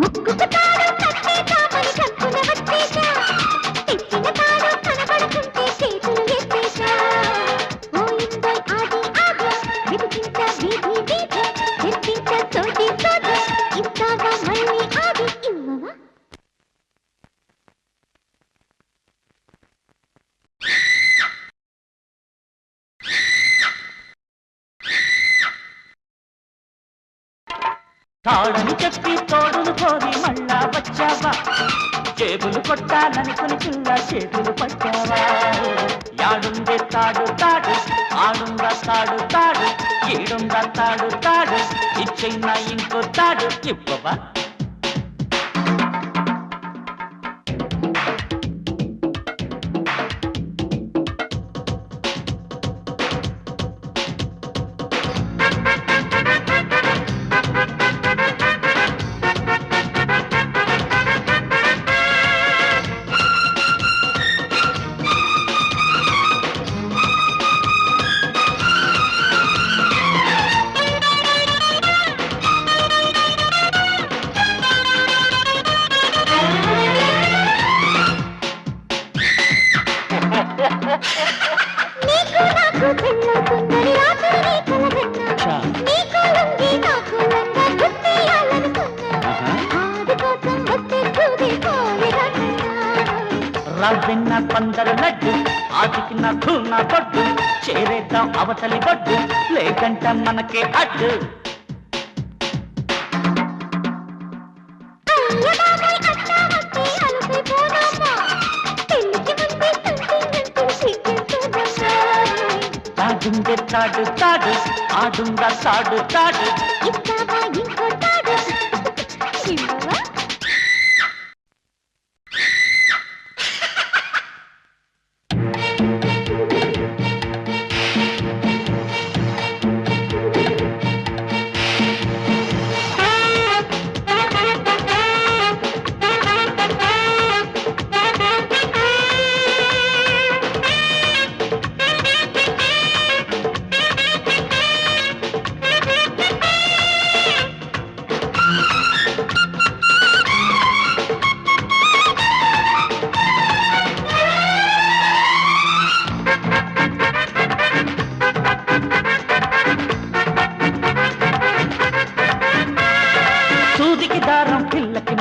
ముక్కు అని చెప్పి తోడును కోరి మళ్ళా వచ్చావా? జేబులు కొట్టాలనుకుని పిల్ల చేతులు పట్టావా? యాడుందే తాడు తాడు ఆడుందా తాడు తాడు ఈడుందా తాడు తాడు ఇచ్చైనా ఇంకో తాడు ఇవ్వవా? రవ్వెన్న పందరు లడ్డు ఆదికి నా నా బొడ్డు చేరేద్దాం అవతలి బొడ్డు లేకంట మనకే అడ్డు. తాగుందే తాడు తాడు ఆడుందా తాడు తాడు ఇస్తావా ఇంకో తాడు ఇవ్వవా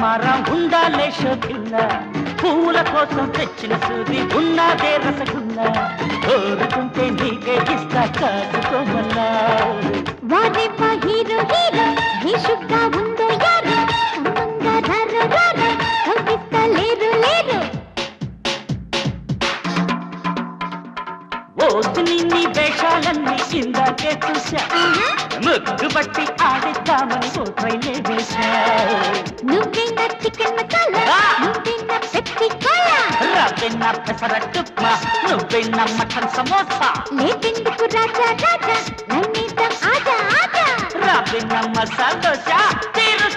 మారం ఉందా లేష పిల్ల పూల కోసం తెచ్చిన సూది ఉన్నదే రసగుల్ల కోరుకుంటే నీకే ఇస్తా కాసుకోమల్లా వారెవ్వ హీరో హీరో భీషుగ్గా ఉందో యారు కమ్మంగా రారు రారు కవ్విస్తా లేరు లేరు. ఓసిని నీ వేషాలన్నీ ఇందాకే చూశా. ముగ్గు బట్టి ఆడిద్దామని ఓ ట్రైలే వేశా. రవ్వెన్న పెసరట్టుప్మా నువ్వెన్న మటన్ సమోసా. లేపెందుకు రాజా రాజా? నన్నేద్దాం ఆజా ఆజా రవ్వెన్న మసాలా దోశ తీరుస్తా